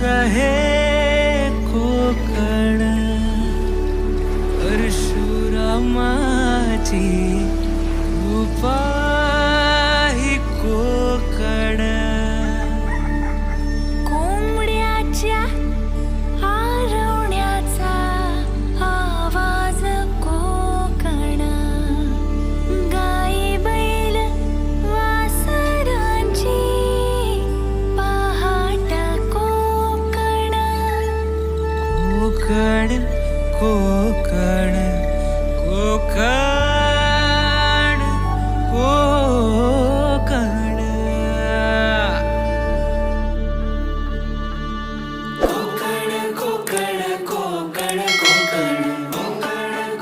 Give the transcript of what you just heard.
राजाच हे कोकण परशुरामाची कोकण कोकण कोकण